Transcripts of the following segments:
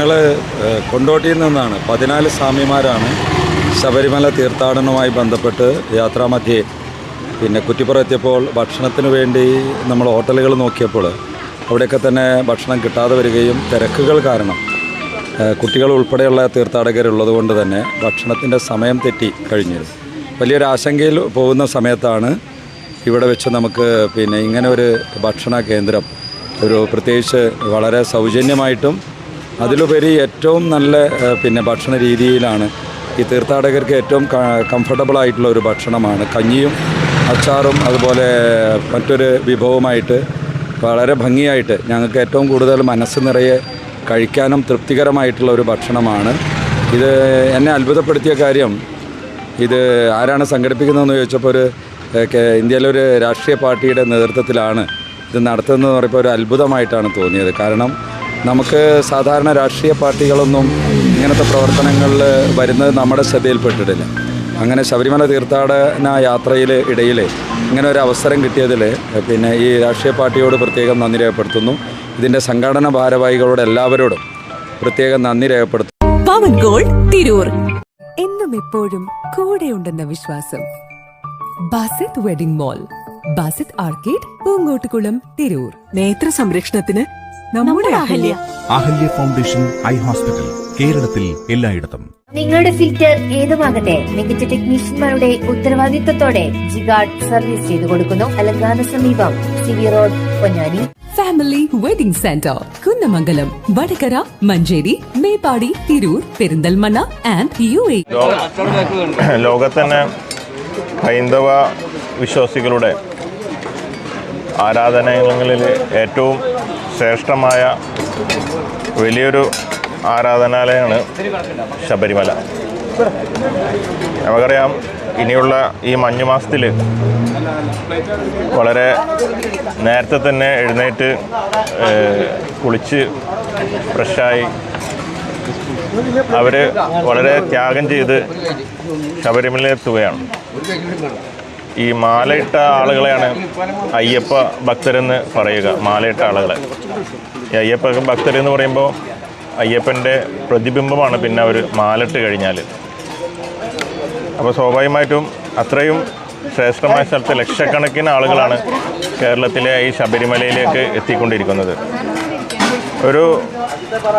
ഞങ്ങൾ കൊണ്ടോട്ടിയിൽ നിന്നാണ്. പതിനാല് സ്വാമിമാരാണ് ശബരിമല തീർത്ഥാടനവുമായി ബന്ധപ്പെട്ട് യാത്രാമധ്യേ പിന്നെ കുറ്റിപ്പുറം എത്തിയപ്പോൾ ഭക്ഷണത്തിന് വേണ്ടി നമ്മൾ ഹോട്ടലുകൾ നോക്കിയപ്പോൾ അവിടെയൊക്കെ തന്നെ ഭക്ഷണം കിട്ടാതെ വരികയും തിരക്കുകൾ കാരണം കുട്ടികൾ ഉൾപ്പെടെയുള്ള തീർത്ഥാടകരുള്ളത് കൊണ്ട് തന്നെ ഭക്ഷണത്തിന്റെ സമയം തെറ്റി കഴിഞ്ഞിരുന്നു. വലിയൊരു ആശങ്കയിൽ പോകുന്ന സമയത്താണ് ഇവിടെ വെച്ച് നമുക്ക് പിന്നെ ഇങ്ങനെ ഒരു ഭക്ഷണ കേന്ദ്രം ഒരു പ്രത്യേകിച്ച് വളരെ സൗജന്യമായിട്ടും അതിലുപരി ഏറ്റവും നല്ല പിന്നെ ഭക്ഷണ രീതിയിലാണ് ഈ തീർത്ഥാടകർക്ക് ഏറ്റവും കംഫർട്ടബിൾ ആയിട്ടുള്ള ഒരു ഭക്ഷണമാണ്. കഞ്ഞിയും അച്ചാറും അതുപോലെ മറ്റൊരു വിഭവമായിട്ട് വളരെ ഭംഗിയായിട്ട് ഞങ്ങൾക്ക് ഏറ്റവും കൂടുതൽ മനസ്സ് നിറയെ കഴിക്കാനും തൃപ്തികരമായിട്ടുള്ള ഒരു ഭക്ഷണമാണ്. ഇത് എന്നെ അത്ഭുതപ്പെടുത്തിയ കാര്യം ഇത് ആരാണ് സംഘടിപ്പിക്കുന്നതെന്ന് ചോദിച്ചപ്പോൾ ഒരു ഇന്ത്യയിലെ ഒരു രാഷ്ട്രീയ പാർട്ടിയുടെ നേതൃത്വത്തിലാണ് ഇത് നടത്തുന്നതെന്ന് പറയുമ്പോൾ ഒരു അത്ഭുതമായിട്ടാണ് തോന്നിയത്. കാരണം നമുക്ക് സാധാരണ രാഷ്ട്രീയ പാർട്ടികളൊന്നും ഇങ്ങനത്തെ പ്രവർത്തനങ്ങളിൽ വരുന്നത് നമ്മുടെ ശ്രദ്ധയിൽപ്പെട്ടിട്ടില്ല. അങ്ങനെ ശബരിമല തീർത്ഥാടന യാത്രയിൽ ഇടയിൽ ഇങ്ങനെ ഒരു അവസരം കിട്ടിയതിൽ പിന്നെ ഈ രാഷ്ട്രീയ പാർട്ടിയോട് പ്രത്യേകം നന്ദി രേഖപ്പെടുത്തുന്നു. ഇതിന്റെ സംഘടന ഭാരവാഹികളോട് എല്ലാവരോടും പ്രത്യേകം നന്ദി രേഖപ്പെടുത്തുന്നു. പവൻ ഗോൾ തിരൂർ. എന്നും എപ്പോഴും കൂടെ ഉണ്ടെന്ന വിശ്വാസം. Basith wedding mall Basith arcade Poongottukulam Tirur. നേത്ര സംരക്ഷണത്തിന് നമ്മുടെ Ahalya. Ahalya. Foundation eye hospital കേരളത്തിൽ എല്ലായിടത്തും. നിങ്ങളുടെ ഫിൽറ്റർ ഏതുമാകട്ടെ മികച്ച ടെക്നീഷ്യന്മാരുടെ ഉത്തരവാദിത്തത്തോടെ ജിഗാർഡ് സർവീസ് ചെയ്തു കൊടുക്കുന്നു. അലങ്കാന സമീപം CV road Ponnani. Family wedding centre Kunnamangalam Vadakara Manjeri Meppadi Tirur Perinthalmanna and U A ലോകത്തന്നെ ഹൈന്ദവ വിശ്വാസികളുടെ ആരാധനാലയങ്ങളിൽ ഏറ്റവും ശ്രേഷ്ഠമായ വലിയൊരു ആരാധനാലയമാണ് ശബരിമല. നമുക്കറിയാം ഇനിയുള്ള ഈ മഞ്ഞുമാസത്തിൽ വളരെ നേരത്തെ തന്നെ എഴുന്നേറ്റ് കുളിച്ച് ഫ്രഷായി അവർ വളരെ ത്യാഗം ചെയ്ത് ശബരിമലയിലെത്തുകയാണ് ഈ മാലയിട്ട ആളുകളെയാണ് അയ്യപ്പ ഭക്തരെന്ന് പറയുക മാലയിട്ട ആളുകളെ. ഈ അയ്യപ്പ ഭക്തരെന്ന് പറയുമ്പോൾ അയ്യപ്പന്റെ പ്രതിബിംബമാണ് പിന്നെ അവർ മാലിട്ട് കഴിഞ്ഞാൽ. അപ്പോൾ സ്വാഭാവികമായിട്ടും അത്രയും ശ്രേഷ്ഠമായ സ്ഥലത്ത് ലക്ഷക്കണക്കിന് ആളുകളാണ് കേരളത്തിലെ ഈ ശബരിമലയിലേക്ക് എത്തിക്കൊണ്ടിരിക്കുന്നത്. ഒരു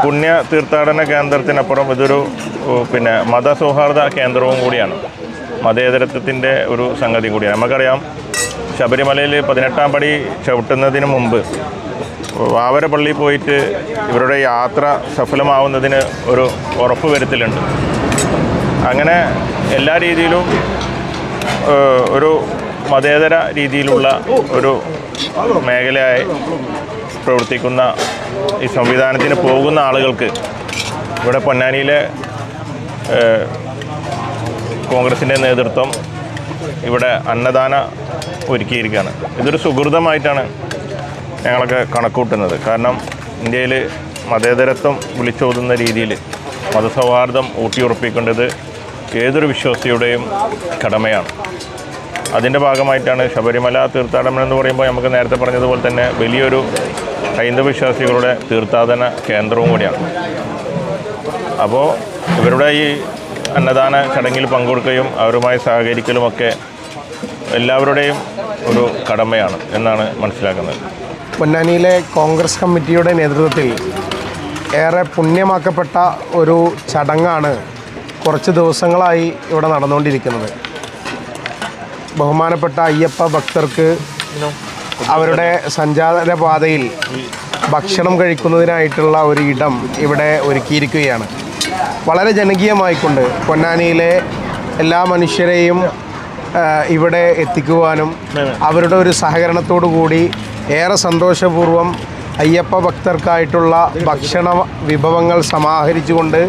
പുണ്യ തീർത്ഥാടന കേന്ദ്രത്തിനപ്പുറം ഇതൊരു പിന്നെ മതസൗഹാർദ്ദ കേന്ദ്രവും കൂടിയാണ്. മതേതരത്വത്തിന്റെ ഒരു സംഗതി കൂടിയാണ്. നമുക്കറിയാം ശബരിമലയിൽ പതിനെട്ടാം പടി ചവിട്ടുന്നതിന് മുമ്പ് വാവരപ്പള്ളി പോയിട്ട് ഇവരുടെ യാത്ര സഫലമാവുന്നതിന് ഒരു ഉറപ്പ് വരുത്തലുണ്ട്. അങ്ങനെ എല്ലാ രീതിയിലും ഒരു മതേതര രീതിയിലുള്ള ഒരു മേഖലയായി പ്രവർത്തിക്കുന്ന ഈ സംവിധാനത്തിന് പോകുന്ന ആളുകൾക്ക് ഇവിടെ പൊന്നാനിയിലെ കോൺഗ്രസിന്റെ നേതൃത്വം ഇവിടെ അന്നദാന ഒരുക്കിയിരിക്കുകയാണ്. ഇതൊരു സുഹൃതമായിട്ടാണ് ഞങ്ങളൊക്കെ കണക്കൂട്ടുന്നത്. കാരണം ഇന്ത്യയിൽ മതേതരത്വം വിളിച്ചോതുന്ന രീതിയിൽ മതസൗഹാർദ്ദം ഊട്ടിയുറപ്പിക്കേണ്ടത് ഏതൊരു വിശ്വാസിയുടെയും കടമയാണ്. അതിന്റെ ഭാഗമായിട്ടാണ് ശബരിമല തീർത്ഥാടനം എന്ന് പറയുമ്പോൾ നമുക്ക് നേരത്തെ പറഞ്ഞതുപോലെ തന്നെ വലിയൊരു ഹൈന്ദവ വിശ്വാസികളുടെ തീർത്ഥാടന കേന്ദ്രവും കൂടിയാണ്. അപ്പോൾ ഇവരുടെ ഈ അന്നദാന ചടങ്ങിൽ പങ്കെടുക്കുകയും അവരുമായി സഹകരിക്കലുമൊക്കെ എല്ലാവരുടെയും ഒരു കടമയാണ് എന്നാണ് മനസ്സിലാക്കുന്നത്. പൊന്നാനിയിലെ കോൺഗ്രസ് കമ്മിറ്റിയുടെ നേതൃത്വത്തിൽ ഏറെ പുണ്യമാക്കപ്പെട്ട ഒരു ചടങ്ങാണ് കുറച്ച് ദിവസങ്ങളായി ഇവിടെ നടന്നുകൊണ്ടിരിക്കുന്നത്. ബഹുമാനപ്പെട്ട അയ്യപ്പ ഭക്തർക്ക് അവരുടെ സഞ്ചാരപാതയിൽ ഭക്ഷണം കഴിക്കുന്നതിനായിട്ടുള്ള ഒരു ഇടം ഇവിടെ ഒരുക്കിയിരിക്കുകയാണ്. വളരെ ജനകീയമായിക്കൊണ്ട് പൊന്നാനിയിലെ എല്ലാ മനുഷ്യരെയും ഇവിടെ എത്തിക്കുവാനും അവരുടെ ഒരു സഹകരണത്തോടു കൂടി ഏറെ സന്തോഷപൂർവം അയ്യപ്പ ഭക്തർക്കായിട്ടുള്ള ഭക്ഷണ വിഭവങ്ങൾ സമാഹരിച്ചുകൊണ്ട്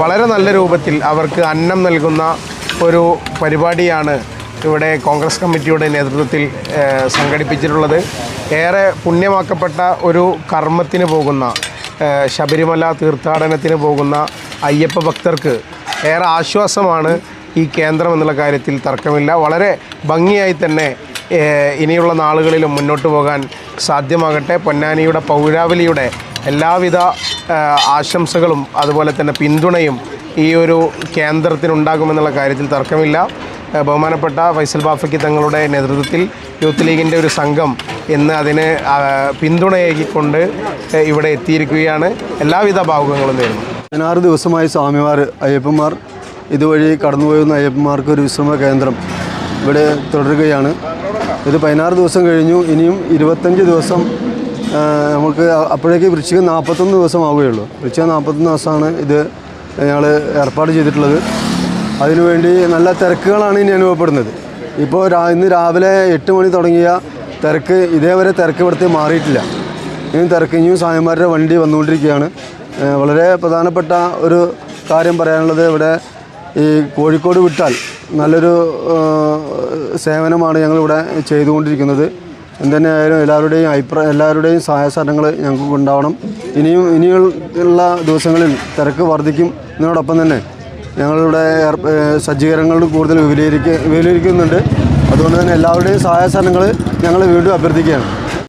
വളരെ നല്ല രൂപത്തിൽ അവർക്ക് അന്നം നൽകുന്ന ഒരു പരിപാടിയാണ് ഇവിടെ കോൺഗ്രസ് കമ്മിറ്റിയുടെ നേതൃത്വത്തിൽ സംഘടിപ്പിച്ചിട്ടുള്ളത്. ഏറെ പുണ്യമാക്കപ്പെട്ട ഒരു കർമ്മത്തിന് പോകുന്ന ശബരിമല തീർത്ഥാടനത്തിന് പോകുന്ന അയ്യപ്പ ഭക്തർക്ക് ഏറെ ആശ്വാസമാണ് ഈ കേന്ദ്രം എന്നുള്ള കാര്യത്തിൽ തർക്കമില്ല. വളരെ ഭംഗിയായി തന്നെ ഇനിയുള്ള നാളുകളിലും മുന്നോട്ട് പോകാൻ സാധ്യമാകട്ടെ. പൊന്നാനിയുടെ പൗരാവലിയുടെ എല്ലാവിധ ആശംസകളും അതുപോലെ തന്നെ പിന്തുണയും ഈ ഒരു കേന്ദ്രത്തിനുണ്ടാകുമെന്നുള്ള കാര്യത്തിൽ തർക്കമില്ല. ബഹുമാനപ്പെട്ട ഫൈസൽ ബാഫയ്ക്ക് തങ്ങളുടെ നേതൃത്വത്തിൽ യൂത്ത് ലീഗിന്റെ ഒരു സംഘം ഇന്ന് അതിന് പിന്തുണയേകിക്കൊണ്ട് ഇവിടെ എത്തിയിരിക്കുകയാണ്. എല്ലാവിധ ഭാവുകങ്ങളും നേരുന്നു. പതിനാറ് ദിവസമായി സ്വാമിമാർ അയ്യപ്പന്മാർ ഇതുവഴി കടന്നുപോകുന്ന അയ്യപ്പന്മാർക്ക് ഒരു വിശ്രമ കേന്ദ്രം ഇവിടെ തുടരുകയാണ്. ഇത് പതിനാറ് ദിവസം കഴിഞ്ഞു. ഇനിയും ഇരുപത്തഞ്ച് ദിവസം നമുക്ക് അപ്പോഴേക്ക് വൃശ്ചിക നാൽപ്പത്തൊന്ന് ദിവസം ആവുകയുള്ളൂ. വൃശ്ചിക നാൽപ്പത്തൊന്ന് ദിവസമാണ് ഇത് ഞങ്ങൾ ഏർപ്പാട് ചെയ്തിട്ടുള്ളത്. അതിനുവേണ്ടി നല്ല തിരക്കുകളാണ് ഇനി അനുഭവപ്പെടുന്നത്. ഇപ്പോൾ ഇന്ന് രാവിലെ എട്ട് മണി തുടങ്ങിയ തിരക്ക് ഇതേവരെ തിരക്ക് ഇവിടുത്തെ മാറിയിട്ടില്ല. ഇനിയും തിരക്ക് ഇനിയും സായന്മാരുടെ വണ്ടി വന്നുകൊണ്ടിരിക്കുകയാണ്. വളരെ പ്രധാനപ്പെട്ട ഒരു കാര്യം പറയാനുള്ളത് ഇവിടെ ഈ കോഴിക്കോട് വിട്ടാൽ നല്ലൊരു സേവനമാണ് ഞങ്ങളിവിടെ ചെയ്തുകൊണ്ടിരിക്കുന്നത്. എന്തുതന്നെയായാലും എല്ലാവരുടെയും അഭിപ്രായം എല്ലാവരുടെയും സഹായ സഹകരണങ്ങൾ ഞങ്ങൾക്ക് ഉണ്ടാവണം. ഇനിയും ഇനിയുള്ള ദിവസങ്ങളിൽ തിരക്ക് വർദ്ധിക്കും. ഇതിനോടൊപ്പം തന്നെ ഞങ്ങളിവിടെ സജ്ജീകരണങ്ങൾ കൂടുതൽ വിപുലീകരിക്കുക വിപുലീകരിക്കുന്നുണ്ട്. അതുകൊണ്ട് തന്നെ എല്ലാവരുടെയും സഹായ സ്ഥലങ്ങൾ ഞങ്ങൾ വീണ്ടും അഭ്യർത്ഥിക്കുകയാണ്.